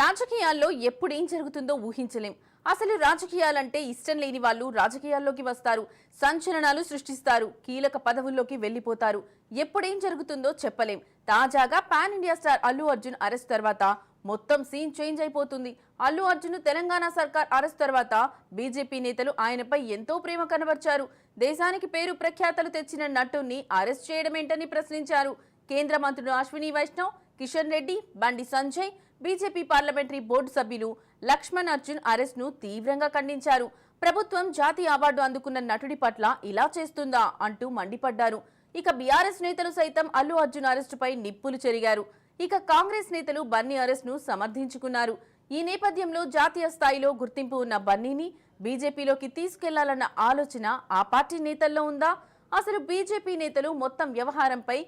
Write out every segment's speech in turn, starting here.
రాజకీయాల్లో ఎప్పుడేం జరుగుతుందో ఊహించలేం. అసలు రాజకీయాలంటే ఇష్టం లేని వాళ్ళు రాజకీయాల్లోకి వస్తారు సంచలనాలు సృష్టిస్తారు కీలక పదవుల్లోకి వెళ్ళిపోతారు ఎప్పుడేం జరుగుతుందో చెప్పలేం. తాజాగా pan India star Allu Arjun arrest తర్వాత మొత్తం సీన్ చేంజ్ అయిపోతుంది. అల్లు అర్జున్ తెలంగాణ సర్కార్ అరెస్ట్ తర్వాత బీజేపీ నేతలు ఆయనపై ఎంతో ప్రేమ కనబర్చారు. దేశానికి పేరు ప్రఖ్యాతలు తెచ్చిన నటుణ్ణి అరెస్ట్ చేయడమేంటని ప్రశ్నించారు. కేంద్ర మంత్రులు Ashwini Vaishnav Kishan Reddy Bandi Sanjay BJP parliamentary board సభ్యులు లక్ష్మణ్ అర్జున్ అరెస్ట్ను తీవ్రంగా ఖండించారు. ప్రభుత్వం జాతీయ అవార్డు అందుకున్న నటుడి పట్ల ఇలా చేస్తుందా అంటూ మండిపడ్డారు. ఇక బీఆర్ఎస్ నేతలు సైతం అల్లు అర్జున్ అరెస్టుపై నిప్పులు చెరిగారు. ఇక కాంగ్రెస్ నేతలు బన్నీ అరెస్ట్ను సమర్థించుకున్నారు. ఈ నేపథ్యంలో జాతీయ స్థాయిలో గుర్తింపు ఉన్న బన్నీని బీజేపీలోకి తీసుకెళ్ళాలన్న ఆలోచన ఆ పార్టీ నేతల్లో ఉందా? అసలు బీజేపీ నేతలు మొత్తం వ్యవహారంపై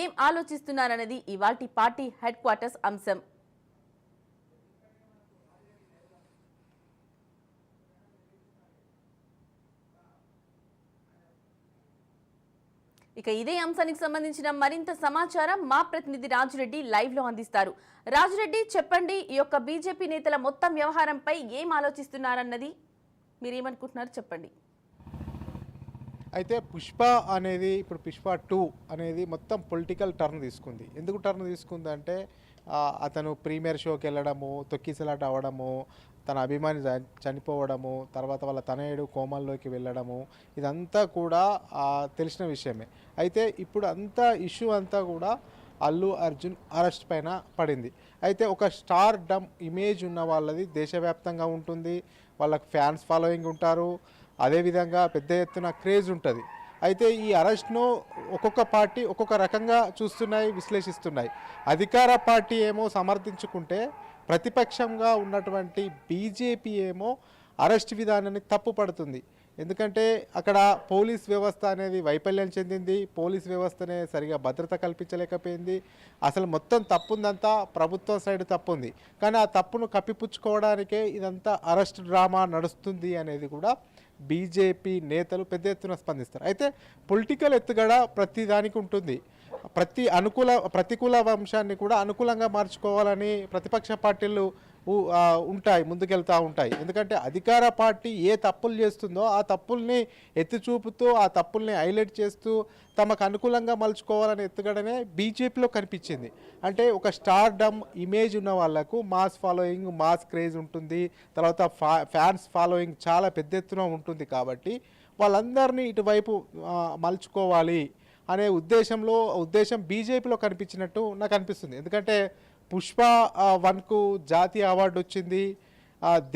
ఏం ఆలోచిస్తున్నారన్నది ఇవాల్టి పార్టీ హెడ్ క్వార్టర్స్ అంశం. ఇక ఇదే అంశానికి సంబంధించిన మరింత సమాచారం మా ప్రతినిధి రాజురెడ్డి లైవ్లో అందిస్తారు. రాజురెడ్డి చెప్పండి ఈ యొక్క బీజేపీ నేతల మొత్తం వ్యవహారంపై ఏం ఆలోచిస్తున్నారన్నది? మీరేమనుకుంటున్నారు? చెప్పండి. అయితే పుష్ప అనేది ఇప్పుడు పుష్ప టూ అనేది మొత్తం పొలిటికల్ టర్న్ తీసుకుంది. ఎందుకు టర్న్ తీసుకుంది అంటే అతను ప్రీమియర్ షోకి వెళ్ళడము తొక్కిసలాట అవడము తన అభిమాని చనిపోవడము తర్వాత వాళ్ళ తనయుడు కోమల్లోకి వెళ్ళడము ఇదంతా కూడా తెలిసిన విషయమే. అయితే ఇప్పుడు అంతా ఇష్యూ అంతా కూడా అల్లు అర్జున్ అరెస్ట్ పైన పడింది. అయితే ఒక స్టార్ డమ్ ఇమేజ్ ఉన్న వాళ్ళది దేశవ్యాప్తంగా ఉంటుంది. వాళ్ళకి ఫ్యాన్స్ ఫాలోయింగ్ ఉంటారు. అదేవిధంగా పెద్ద ఎత్తున క్రేజ్ ఉంటుంది. అయితే ఈ అరెస్ట్ను ఒక్కొక్క పార్టీ ఒక్కొక్క రకంగా చూస్తున్నాయి విశ్లేషిస్తున్నాయి. అధికార పార్టీ ఏమో సమర్థించుకుంటే ప్రతిపక్షంగా ఉన్నటువంటి బీజేపీ ఏమో అరెస్ట్ విధానాన్ని తప్పుపడుతుంది ఎందుకంటే అక్కడ పోలీస్ వ్యవస్థ అనేది వైఫల్యం చెందింది. పోలీస్ వ్యవస్థనే సరిగా భద్రత కల్పించలేకపోయింది. అసలు మొత్తం తప్పుందంతా ప్రభుత్వం సైడ్ తప్పుంది. కానీ ఆ తప్పును కప్పిపుచ్చుకోవడానికే ఇదంతా అరెస్ట్ డ్రామా నడుస్తుంది అనేది కూడా బీజేపీ నేతలు పెద్ద ఎత్తున స్పందిస్తారు. అయితే పొలిటికల్ ఎత్తుగడ ప్రతి దానికి ఉంటుంది. ప్రతి అనుకూల ప్రతికూల అంశాన్ని కూడా అనుకూలంగా మార్చుకోవాలని ప్రతిపక్ష పార్టీలు ఉంటాయి ముందుకెళ్తూ ఉంటాయి. ఎందుకంటే అధికార పార్టీ ఏ తప్పులు చేస్తుందో ఆ తప్పుల్ని ఎత్తి చూపుతూ ఆ తప్పుల్ని హైలైట్ చేస్తూ తమకు అనుకూలంగా మలుచుకోవాలని ఎత్తుగడనే బీజేపీలో కనిపించింది. అంటే ఒక స్టార్ డమ్ ఇమేజ్ ఉన్న వాళ్ళకు మాస్ ఫాలోయింగ్ మాస్ క్రేజ్ ఉంటుంది. తర్వాత ఫా ఫ్యాన్స్ ఫాలోయింగ్ చాలా పెద్ద ఎత్తున ఉంటుంది కాబట్టి వాళ్ళందరినీ ఇటువైపు మలుచుకోవాలి అనే ఉద్దేశంలో ఉద్దేశం బీజేపీలో కనిపించినట్టు నాకు అనిపిస్తుంది. ఎందుకంటే పుష్ప వన్కు జాతీయ అవార్డు వచ్చింది.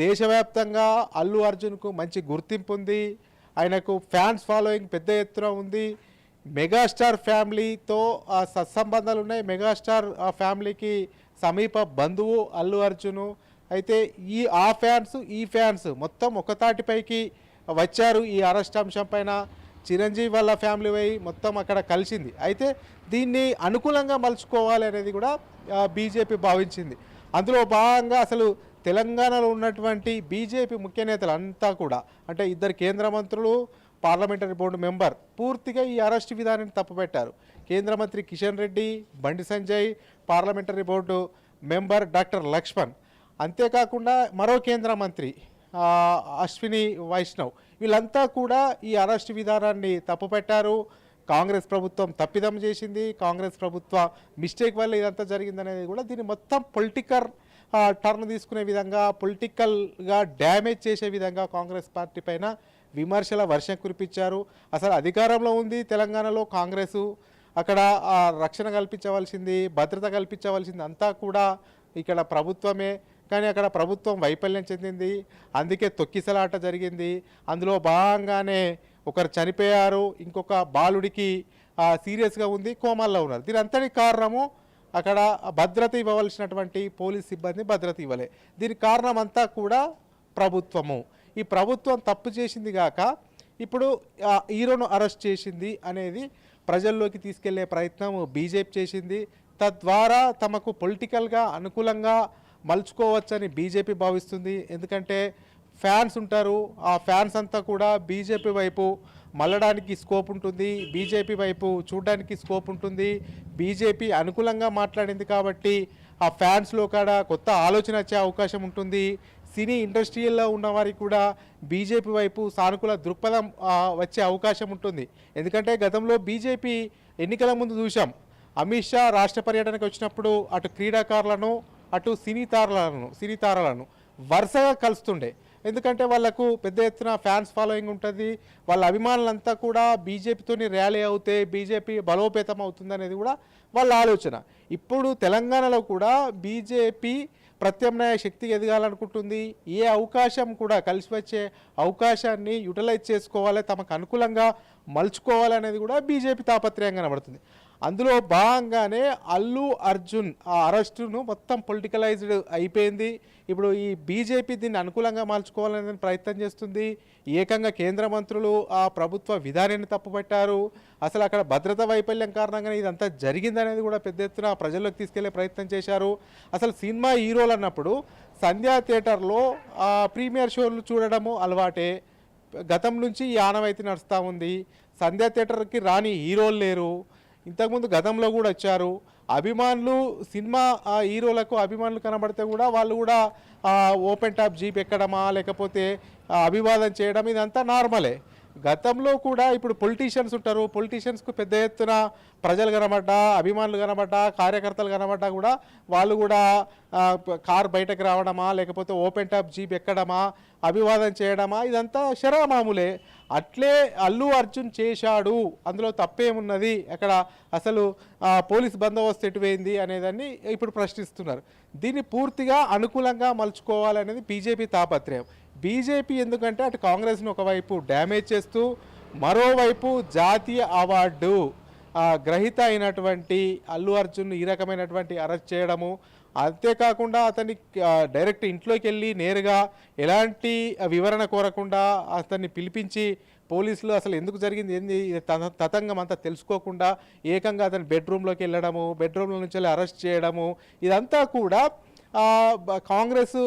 దేశవ్యాప్తంగా అల్లు అర్జున్కు మంచి గుర్తింపు ఉంది. ఆయనకు ఫ్యాన్స్ ఫాలోయింగ్ పెద్ద ఎత్తున ఉంది. మెగాస్టార్ ఫ్యామిలీతో సత్సంబంధాలు ఉన్నాయి. మెగాస్టార్ ఫ్యామిలీకి సమీప బంధువు అల్లు అర్జును. అయితే ఈ ఆ ఫ్యాన్స్ ఈ ఫ్యాన్స్ మొత్తం ఒకతాటిపైకి వచ్చారు ఈ అరెస్ట్ అంశం పైన. చిరంజీవి వాళ్ళ ఫ్యామిలీ పోయి మొత్తం అక్కడ కలిసింది. అయితే దీన్ని అనుకూలంగా మలుచుకోవాలి అనేది కూడా బీజేపీ భావించింది. అందులో భాగంగా అసలు తెలంగాణలో ఉన్నటువంటి బీజేపీ ముఖ్య నేతలు అంతా కూడా అంటే ఇద్దరు కేంద్ర మంత్రులు పార్లమెంటరీ బోర్డు మెంబర్ పూర్తిగా ఈ అరెస్ట్ విధానాన్ని తప్పుపెట్టారు. కేంద్ర మంత్రి Kishan Reddy Bandi Sanjay parliamentary board member doctor Laxman. అంతేకాకుండా మరో కేంద్ర మంత్రి అశ్విని వైష్ణవ్ వీళ్ళంతా కూడా ఈ అరెస్ట్ విధానాన్ని తప్పుపెట్టారు. కాంగ్రెస్ ప్రభుత్వం తప్పిదం చేసింది. కాంగ్రెస్ ప్రభుత్వ మిస్టేక్ వల్ల ఇదంతా జరిగిందనేది కూడా దీన్ని మొత్తం పొలిటికల్ టర్న్ తీసుకునే విధంగా పొలిటికల్గా డ్యామేజ్ చేసే విధంగా కాంగ్రెస్ పార్టీ పైన విమర్శల వర్షం కురిపించారు. అసలు అధికారంలో ఉంది తెలంగాణలో కాంగ్రెసు. అక్కడ రక్షణ కల్పించవలసింది భద్రత కల్పించవలసింది అంతా కూడా ఇక్కడ ప్రభుత్వమే. కానీ అక్కడ ప్రభుత్వం వైఫల్యం చెందింది. అందుకే తొక్కిసలాట జరిగింది. అందులో భాగంగానే ఒకరు చనిపోయారు. ఇంకొక బాలుడికి సీరియస్గా ఉంది కోమాల్లో ఉన్నారు. దీని అంతటి కారణము అక్కడ భద్రత ఇవ్వవలసినటువంటి పోలీస్ సిబ్బంది భద్రత ఇవ్వలే. దీని కారణం అంతా కూడా ప్రభుత్వము. ఈ ప్రభుత్వం తప్పు చేసింది గాక ఇప్పుడు హీరోను అరెస్ట్ చేసింది అనేది ప్రజల్లోకి తీసుకెళ్ళే ప్రయత్నం బీజేపీ చేసింది. తద్వారా తమకు పొలిటికల్గా అనుకూలంగా మలుచుకోవచ్చని బీజేపీ భావిస్తుంది. ఎందుకంటే ఫ్యాన్స్ ఉంటారు. ఆ ఫ్యాన్స్ అంతా కూడా బీజేపీ వైపు మళ్ళడానికి స్కోప్ ఉంటుంది. బీజేపీ వైపు చూడడానికి స్కోప్ ఉంటుంది. బీజేపీ అనుకూలంగా మాట్లాడింది కాబట్టి ఆ ఫ్యాన్స్లో కాడ కొత్త ఆలోచన వచ్చే అవకాశం ఉంటుంది. సినీ ఇండస్ట్రీలో ఉన్న వారికి కూడా బీజేపీ వైపు సానుకూల దృక్పథం వచ్చే అవకాశం ఉంటుంది. ఎందుకంటే గతంలో బీజేపీ ఎన్నికల ముందు చూసాం అమిత్ షా రాష్ట్ర పర్యటనకు వచ్చినప్పుడు అటు క్రీడాకారులను అటు సినీ తారలను సినీ తారలను వరుసగా కలుస్తుండే. ఎందుకంటే వాళ్ళకు పెద్ద ఎత్తున ఫ్యాన్స్ ఫాలోయింగ్ ఉంటుంది. వాళ్ళ అభిమానులంతా కూడా బీజేపీతోని ర్యాలీ అవుతే బీజేపీ బలోపేతం అవుతుంది అనేది కూడా వాళ్ళ ఆలోచన. ఇప్పుడు తెలంగాణలో కూడా బీజేపీ ప్రత్యామ్నాయ శక్తి ఎదగాలనుకుంటుంది. ఏ అవకాశం కూడా కలిసి వచ్చే అవకాశాన్ని యూటిలైజ్ చేసుకోవాలి తమకు అనుకూలంగా మలుచుకోవాలనేది కూడా బీజేపీ తాపత్రయం కనబడుతుంది అందులో భాగంగానే అల్లు అర్జున్ ఆ అరెస్టును మొత్తం పొలిటికలైజ్డ్ అయిపోయింది. ఇప్పుడు ఈ బీజేపీ దీన్ని అనుకూలంగా మార్చుకోవాలనే ప్రయత్నం చేస్తుంది. ఏకంగా కేంద్ర మంత్రులు ఆ ప్రభుత్వ విధానాన్ని తప్పుపట్టారు. అసలు అక్కడ భద్రతా వైఫల్యం కారణంగానే ఇదంతా జరిగిందనేది కూడా పెద్ద ఎత్తున ప్రజల్లోకి తీసుకెళ్ళే ప్రయత్నం చేశారు. అసలు సినిమా హీరోలు అన్నప్పుడు సంధ్యా థియేటర్లో ఆ ప్రీమియర్ షోలు చూడడము అలవాటే. గతం నుంచి ఈ ఆనవాయితీ నడుస్తూ ఉంది. సంధ్యా థియేటర్కి రాని హీరోలు లేరు. ఇంతకుముందు గతంలో కూడా వచ్చారు. అభిమానులు సినిమా హీరోలకు అభిమానులు కనబడితే కూడా వాళ్ళు కూడా ఓపెన్ టాప్ జీప్ ఎక్కడమా లేకపోతే అభివాదం చేయడం ఇదంతా నార్మలే. గతంలో కూడా ఇప్పుడు పొలిటీషియన్స్ ఉంటారు. పొలిటీషియన్స్కు పెద్ద ఎత్తున ప్రజలు కనబడ్డా అభిమానులు కనబడ్డా కార్యకర్తలు కనబడ్డా కూడా వాళ్ళు కూడా కార్ బయటకు రావడమా లేకపోతే ఓపెన్ టాప్ జీప్ ఎక్కడమా అభివాదం చేయడమా ఇదంతా శరామామూలే అట్లే అల్లు అర్జున్ చేశాడు. అందులో తప్పేమున్నది? అక్కడ అసలు పోలీస్ బందోబస్తు ఎటువైంది అనేదాన్ని ఇప్పుడు ప్రశ్నిస్తున్నారు. దీన్ని పూర్తిగా అనుకూలంగా మలుచుకోవాలనేది బీజేపీ తాపత్రయం. బీజేపీ ఎందుకంటే అటు కాంగ్రెస్ను ఒకవైపు డ్యామేజ్ చేస్తూ మరోవైపు జాతీయ అవార్డు గ్రహీత అయినటువంటి అల్లు అర్జున్ ఈ రకమైనటువంటి అరెస్ట్ చేయడము. అంతేకాకుండా అతన్ని డైరెక్ట్ ఇంట్లోకి వెళ్ళి నేరుగా ఎలాంటి వివరణ కోరకుండా అతన్ని పిలిపించి పోలీసులు అసలు ఎందుకు జరిగింది ఏంది తతంగం అంతా తెలుసుకోకుండా ఏకంగా అతని బెడ్రూమ్లోకి వెళ్ళడము బెడ్రూమ్లో నుంచి వెళ్ళి అరెస్ట్ చేయడము. ఇదంతా కూడా కాంగ్రెస్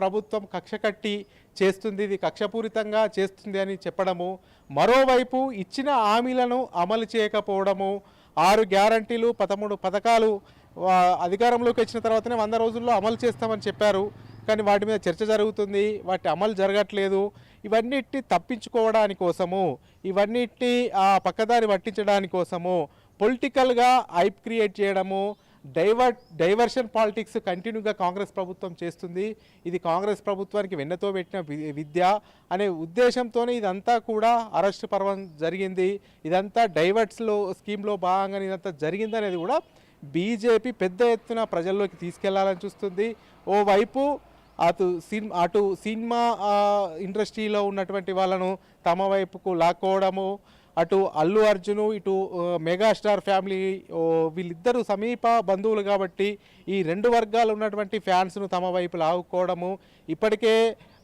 ప్రభుత్వం కక్ష కట్టి చేస్తుంది ఇది కక్షపూరితంగా చేస్తుంది అని చెప్పడము. మరోవైపు ఇచ్చిన హామీలను అమలు చేయకపోవడము. ఆరు గ్యారంటీలు పదమూడు పథకాలు అధికారంలోకి వచ్చిన తర్వాతనే వంద రోజుల్లో అమలు చేస్తామని చెప్పారు. కానీ వాటి మీద చర్చ జరుగుతుంది వాటి అమలు జరగట్లేదు. ఇవన్నిటి తప్పించుకోవడాని కోసము ఇవన్నిటి ఆ పక్కదారి పట్టించడాని కోసము పొలిటికల్గా ఐప్ క్రియేట్ చేయడము డైవర్ డైవర్షన్ పాలిటిక్స్ కంటిన్యూగా కాంగ్రెస్ ప్రభుత్వం చేస్తుంది. ఇది కాంగ్రెస్ ప్రభుత్వానికి వెన్నతో పెట్టిన వి- విద్య అనే ఉద్దేశంతోనే ఇదంతా కూడా అరెస్ట్ పర్వం జరిగింది. ఇదంతా డైవర్ట్స్లో స్కీమ్లో భాగంగా ఇదంతా జరిగిందనేది కూడా బీజేపీ పెద్ద ఎత్తున ప్రజల్లోకి తీసుకెళ్ళాలని చూస్తుంది. ఓవైపు అటు సినిమా అటు సినిమా ఇండస్ట్రీలో ఉన్నటువంటి వాళ్ళను తమ వైపుకు లాక్కోవడము అటు అల్లు అర్జును ఇటు మెగాస్టార్ ఫ్యామిలీ వీళ్ళిద్దరూ సమీప బంధువులు కాబట్టి ఈ రెండు వర్గాలు ఉన్నటువంటి ఫ్యాన్స్ను తమ వైపు లాగుకోవడము ఇప్పటికే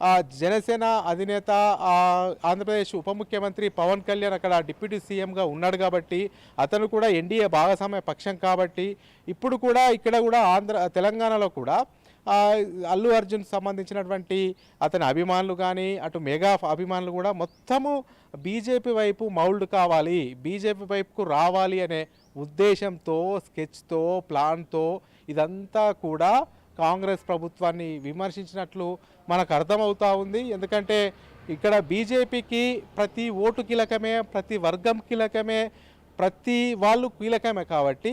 ఆ జనసేన అధినేత ఆంధ్రప్రదేశ్ ఉప ముఖ్యమంత్రి పవన్ కళ్యాణ్ అక్కడ డిప్యూటీ సీఎంగా ఉన్నాడు కాబట్టి అతను కూడా ఎన్డీఏ భాగస్వామ్య పక్షం కాబట్టి ఇప్పుడు కూడా ఇక్కడ కూడా ఆంధ్ర తెలంగాణలో కూడా అల్లు అర్జున్ సంబంధించినటువంటి అతని అభిమానులు కానీ అటు మెగా అభిమానులు కూడా మొత్తము బీజేపీ వైపు మౌల్డ్ కావాలి బీజేపీ వైపుకు రావాలి అనే ఉద్దేశంతో స్కెచ్తో ప్లాన్తో ఇదంతా కూడా కాంగ్రెస్ ప్రభుత్వాన్ని విమర్శించినట్లు మనకు అర్థమవుతా ఉంది. ఎందుకంటే ఇక్కడ బీజేపీకి ప్రతి ఓటు కీలకమే ప్రతి వర్గం కీలకమే ప్రతి వాళ్ళు కీలకమే కాబట్టి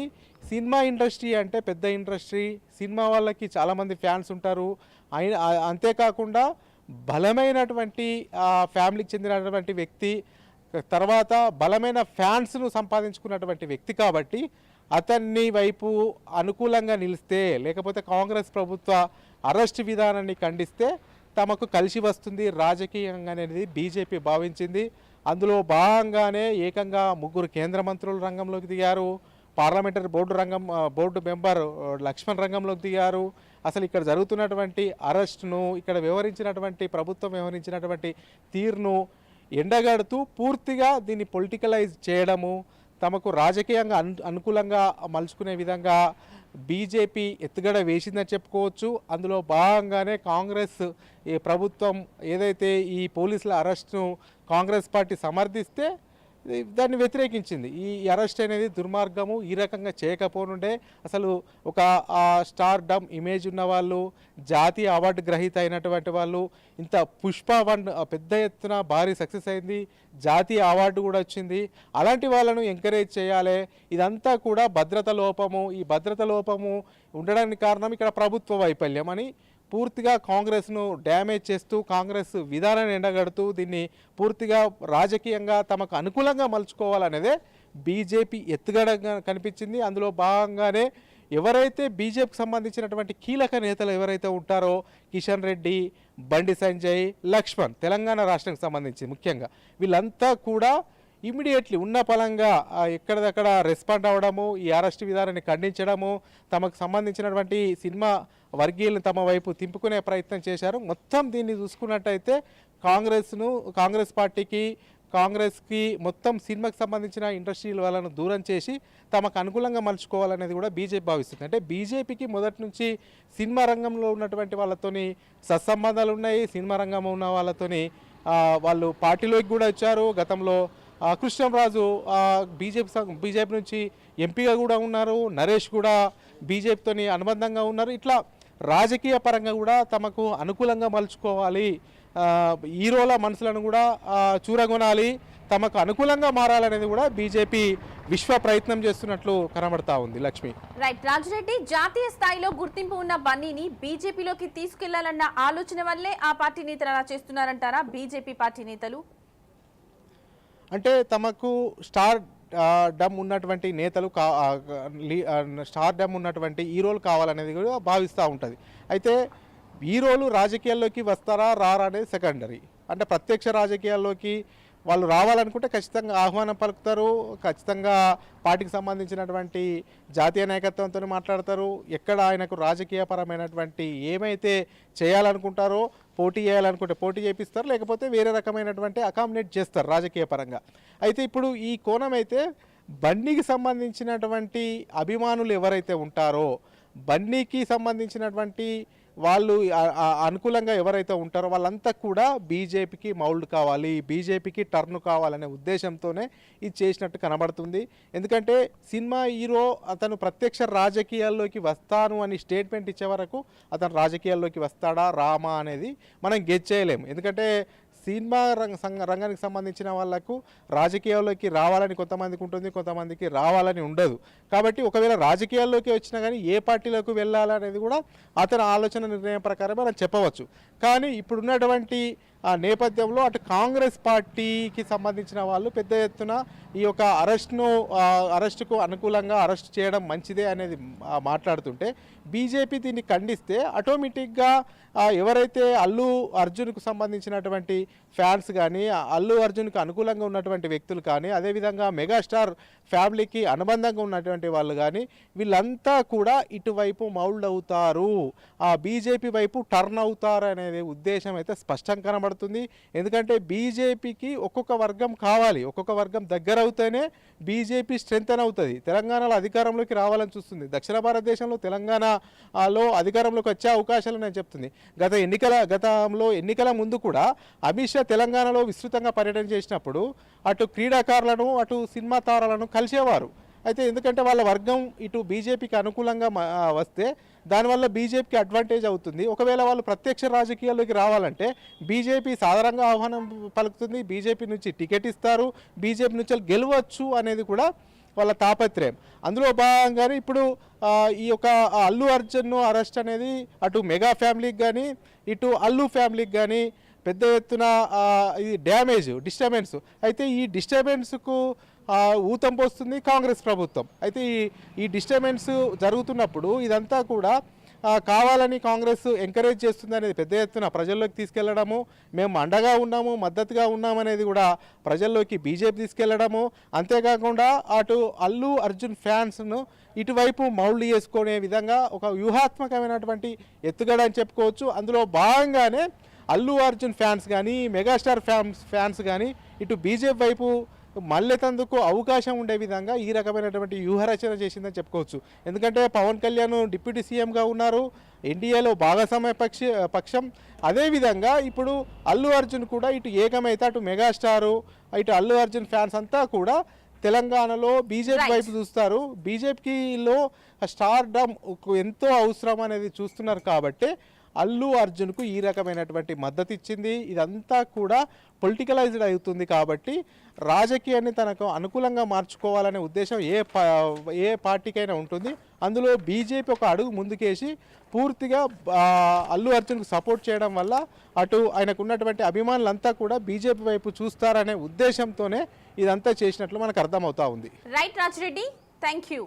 సినిమా ఇండస్ట్రీ అంటే పెద్ద ఇండస్ట్రీ. సినిమా వాళ్ళకి చాలామంది ఫ్యాన్స్ ఉంటారు. అంతేకాకుండా బలమైనటువంటి ఫ్యామిలీకి చెందినటువంటి వ్యక్తి తర్వాత బలమైన ఫ్యాన్స్ను సంపాదించుకున్నటువంటి వ్యక్తి కాబట్టి అతన్ని వైపు అనుకూలంగా నిలిస్తే లేకపోతే కాంగ్రెస్ ప్రభుత్వ అరెస్ట్ విధానాన్ని ఖండిస్తే తమకు కలిసి వస్తుంది. రాజకీయంగా అనేది బీజేపీ భావించింది. అందులో భాగంగానే ఏకంగా ముగ్గురు కేంద్ర మంత్రులు రంగంలోకి దిగారు. పార్లమెంటరీ బోర్డు రంగం బోర్డు మెంబర్ లక్ష్మణ్ రంగంలోకి దిగారు. అసలు ఇక్కడ జరుగుతున్నటువంటి అరెస్ట్ను ఇక్కడ వ్యవహరించినటువంటి ప్రభుత్వం వ్యవహరించినటువంటి తీరును ఎండగడుతూ పూర్తిగా దీన్ని పొలిటికలైజ్ చేయడము తమకు రాజకీయంగా అనుకూలంగా మలుచుకునే విధంగా బీజేపీ ఎత్తుగడ వేసిందని చెప్పుకోవచ్చు. అందులో భాగంగానే కాంగ్రెస్ ఈ ప్రభుత్వం ఏదైతే ఈ పోలీసుల అరెస్ట్ను కాంగ్రెస్ పార్టీ సమర్థిస్తే దాన్ని వ్యతిరేకించింది. ఈ అరెస్ట్ అనేది దుర్మార్గము ఈ రకంగా చేయకపోనుండే అసలు ఒక ఆ, స్టార్ డమ్ ఇమేజ్ ఉన్న వాళ్ళు జాతీయ అవార్డు గ్రహీత అయినటువంటి వాళ్ళు ఇంత పుష్ప వన్ పెద్ద ఎత్తున భారీ సక్సెస్ అయింది జాతీయ అవార్డు కూడా వచ్చింది. అలాంటి వాళ్ళను ఎంకరేజ్ చేయాలి. ఇదంతా కూడా భద్రత లోపము ఈ భద్రత లోపము ఉండడానికి కారణం ఇక్కడ ప్రభుత్వ వైఫల్యం అని పూర్తిగా కాంగ్రెస్ను డ్యామేజ్ చేస్తూ కాంగ్రెస్ విధానాన్ని ఎండగడుతూ దీన్ని పూర్తిగా రాజకీయంగా తమకు అనుకూలంగా మలుచుకోవాలనేదే బీజేపీ ఎత్తుగడగా కనిపించింది. అందులో భాగంగానే ఎవరైతే బీజేపీకి సంబంధించినటువంటి కీలక నేతలు ఎవరైతే ఉంటారో కిషన్ రెడ్డి బండి సంజయ్ లక్ష్మణ్ తెలంగాణ రాష్ట్రానికి సంబంధించి ముఖ్యంగా వీళ్ళంతా కూడా ఇమీడియట్లీ ఉన్న పలంగా ఎక్కడిదక్కడ రెస్పాండ్ అవ్వడము ఈ అరెస్ట్ విధానాన్ని ఖండించడము తమకు సంబంధించినటువంటి సినిమా వర్గీయులను తమ వైపు తింపుకునే ప్రయత్నం చేశారు. మొత్తం దీన్ని చూసుకున్నట్టయితే కాంగ్రెస్ను కాంగ్రెస్ పార్టీకి కాంగ్రెస్కి మొత్తం సినిమాకి సంబంధించిన ఇండస్ట్రీల వాళ్ళను దూరం చేసి తమకు అనుకూలంగా మలుచుకోవాలనేది కూడా బీజేపీ భావిస్తుంది. అంటే బీజేపీకి మొదటి నుంచి సినిమా రంగంలో ఉన్నటువంటి వాళ్ళతోని సత్సంబంధాలు ఉన్నాయి. సినిమా రంగంలో ఉన్న వాళ్ళతోని వాళ్ళు పార్టీలోకి కూడా వచ్చారు. గతంలో కృష్ణంరాజు బీజేపీ బీజేపీ నుంచి ఎంపీగా కూడా ఉన్నారు నరేష్ కూడా బీజేపీతోని అనుబంధంగా ఉన్నారు. ఇట్లా రాజకీయ పరంగా కూడా తమకు అనుకూలంగా మలుచుకోవాలి. హీరోల మనసులను కూడా చూరగొనాలి. తమకు అనుకూలంగా మారాలనేది కూడా బీజేపీ విశ్వ ప్రయత్నం చేస్తున్నట్లు కనబడతా ఉంది. లక్ష్మి. రైట్. రాజురెడ్డి జాతీయ స్థాయిలో గుర్తింపు ఉన్న బన్నీని బీజేపీలోకి తీసుకెళ్ళాలన్న ఆలోచన వల్లే ఆ పార్టీ నేతలు అలా చేస్తున్నారంటారా బీజేపీ పార్టీ నేతలు? అంటే తమకు స్టార్ డమ్ ఉన్నటువంటి నేతలు కా లీ- స్టార్ డమ్ ఉన్నటువంటి హీరోలు కావాలనేది కూడా భావిస్తూ ఉంటుంది. అయితే హీరోలు రాజకీయాల్లోకి వస్తారా రారా అనేది సెకండరీ. అంటే ప్రత్యక్ష రాజకీయాల్లోకి వాళ్ళు రావాలనుకుంటే ఖచ్చితంగా ఆహ్వానం పలుకుతారు ఖచ్చితంగా పార్టీకి సంబంధించినటువంటి జాతీయ నాయకత్వంతో మాట్లాడతారు. ఎక్కడ ఆయనకు రాజకీయపరమైనటువంటి ఏమైతే చేయాలనుకుంటారో పోటీ చేయాలనుకుంటే పోటీ చేపిస్తారు లేకపోతే వేరే రకమైనటువంటి అకామిడేట్ చేస్తారు రాజకీయ పరంగా అయితే ఇప్పుడు ఈ కోణం అయితే బండికి సంబంధించినటువంటి అభిమానులు ఎవరైతే ఉంటారో బండికి సంబంధించినటువంటి వాళ్ళు అనుకూలంగా ఎవరైతే ఉంటారో వాళ్ళంతా కూడా బీజేపీకి మౌల్డ్ కావాలి బీజేపీకి టర్న్ కావాలనే ఉద్దేశంతోనే ఇది చేసినట్టు కనబడుతుంది. ఎందుకంటే సినిమా హీరో అతను ప్రత్యక్ష రాజకీయాల్లోకి వస్తాను అని స్టేట్మెంట్ ఇచ్చే వరకు అతను రాజకీయాల్లోకి వస్తాడా రామా అనేది మనం గెట్ చేయలేము. ఎందుకంటే సినిమా రంగ రంగానికి సంబంధించిన వాళ్ళకు రాజకీయాల్లోకి రావాలని కొంతమందికి ఉంటుంది కొంతమందికి రావాలని ఉండదు. కాబట్టి ఒకవేళ రాజకీయాల్లోకి వచ్చినా కానీ ఏ పార్టీలోకి వెళ్ళాలనేది కూడా అతని ఆలోచన నిర్ణయం ప్రకారం మనం చెప్పవచ్చు. కానీ ఇప్పుడున్నటువంటి ఆ నేపథ్యంలో అటు కాంగ్రెస్ పార్టీకి సంబంధించిన వాళ్ళు పెద్ద ఎత్తున ఈ యొక్క అరెస్ట్ను అరెస్టుకు అనుకూలంగా అరెస్ట్ చేయడం మంచిదే అనేది మాట్లాడుతుంటే బీజేపీ దీన్ని ఖండిస్తే ఆటోమేటిక్గా ఎవరైతే అల్లు అర్జున్కు సంబంధించినటువంటి ఫ్యాన్స్ కానీ అల్లు అర్జున్కు అనుకూలంగా ఉన్నటువంటి వ్యక్తులు కానీ అదేవిధంగా మెగాస్టార్ ఫ్యామిలీకి అనుబంధంగా ఉన్నటువంటి వాళ్ళు కానీ వీళ్ళంతా కూడా ఇటువైపు మౌల్డ్ అవుతారు. ఆ బీజేపీ వైపు టర్న్ అవుతారు అనేది ఉద్దేశం అయితే స్పష్టం కనబడుతుంది. ఎందుకంటే బీజేపీకి ఒక్కొక్క వర్గం కావాలి. ఒక్కొక్క వర్గం దగ్గర అవుతేనే బీజేపీ స్ట్రెంగ్తన్ అవుతుంది. తెలంగాణలో అధికారంలోకి రావాలని చూస్తుంది. దక్షిణ భారతదేశంలో తెలంగాణలో అధికారంలోకి వచ్చే అవకాశాలు నేను చెప్తుంది. గత ఎన్నికల గతంలో ఎన్నికల ముందు కూడా అమిత్ షా తెలంగాణలో విస్తృతంగా పర్యటన చేసినప్పుడు అటు క్రీడాకారులను అటు సినిమా తారాలను కలిసేవారు. అయితే ఎందుకంటే వాళ్ళ వర్గం ఇటు బీజేపీకి అనుకూలంగా వస్తే దానివల్ల బీజేపీకి అడ్వాంటేజ్ అవుతుంది. ఒకవేళ వాళ్ళు ప్రత్యక్ష రాజకీయాల్లోకి రావాలంటే బీజేపీ సాధారణంగా ఆహ్వానం పలుకుతుంది. బీజేపీ నుంచి టికెట్ ఇస్తారు. బీజేపీ నుంచి గెలవచ్చు అనేది కూడా వాళ్ళ తాపత్రయం. అందులో భాగంగానే ఇప్పుడు ఈ యొక్క అల్లు అర్జున్ అరెస్ట్ అనేది అటు మెగా ఫ్యామిలీకి కానీ ఇటు అల్లు ఫ్యామిలీకి కానీ పెద్ద ఎత్తున ఇది డ్యామేజ్ డిస్టర్బెన్స్. అయితే ఈ డిస్టర్బెన్స్కు ఊతం పోస్తుంది కాంగ్రెస్ ప్రభుత్వం. అయితే ఈ ఈ డిస్టర్బెన్స్ జరుగుతున్నప్పుడు ఇదంతా కూడా కావాలని కాంగ్రెస్ ఎంకరేజ్ చేస్తుంది అనేది పెద్ద ఎత్తున ప్రజల్లోకి తీసుకెళ్ళడము మేము అండగా ఉన్నాము మద్దతుగా ఉన్నామనేది కూడా ప్రజల్లోకి బీజేపీ తీసుకెళ్ళడము. అంతేకాకుండా అటు అల్లు అర్జున్ ఫ్యాన్స్ను ఇటువైపు మౌళ్ళు చేసుకునే విధంగా ఒక వ్యూహాత్మకమైనటువంటి ఎత్తుగడ అని చెప్పుకోవచ్చు. అందులో భాగంగానే అల్లు అర్జున్ ఫ్యాన్స్ కానీ మెగాస్టార్ ఫ్యాన్స్ ఫ్యాన్స్ కానీ ఇటు బీజేపీ వైపు మళ్ళెతందుకు అవకాశం ఉండే విధంగా ఈ రకమైనటువంటి వ్యూహరచన చేసిందని చెప్పుకోవచ్చు. ఎందుకంటే పవన్ కళ్యాణ్ డిప్యూటీ సీఎంగా ఉన్నారు. ఎన్డీఏలో భాగస్వామ్య పక్ష పక్షం. అదేవిధంగా ఇప్పుడు అల్లు అర్జున్ కూడా ఇటు ఏకమైతే అటు మెగాస్టారు ఇటు అల్లు అర్జున్ ఫ్యాన్స్ అంతా కూడా తెలంగాణలో బీజేపీ. వైపు చూస్తారు. బీజేపీలో స్టార్ డమ్ ఎంతో అవసరం అనేది చూస్తున్నారు కాబట్టి అల్లు అర్జున్కు ఈ రకమైనటువంటి మద్దతు ఇచ్చింది ఇదంతా కూడా పొలిటికలైజ్డ్ అవుతుంది కాబట్టి రాజకీయాన్ని తనకు అనుకూలంగా మార్చుకోవాలనే ఉద్దేశం ఏ ఏ పార్టీకైనా ఉంటుంది. అందులో బీజేపీ ఒక అడుగు ముందుకేసి పూర్తిగా అల్లు అర్జున్కు సపోర్ట్ చేయడం వల్ల అటు ఆయనకు ఉన్నటువంటి అభిమానులంతా కూడా బీజేపీ వైపు చూస్తారనే ఉద్దేశంతోనే ఇదంతా చేసినట్లు మనకు అర్థమవుతా ఉంది. Right Rajireddy thank you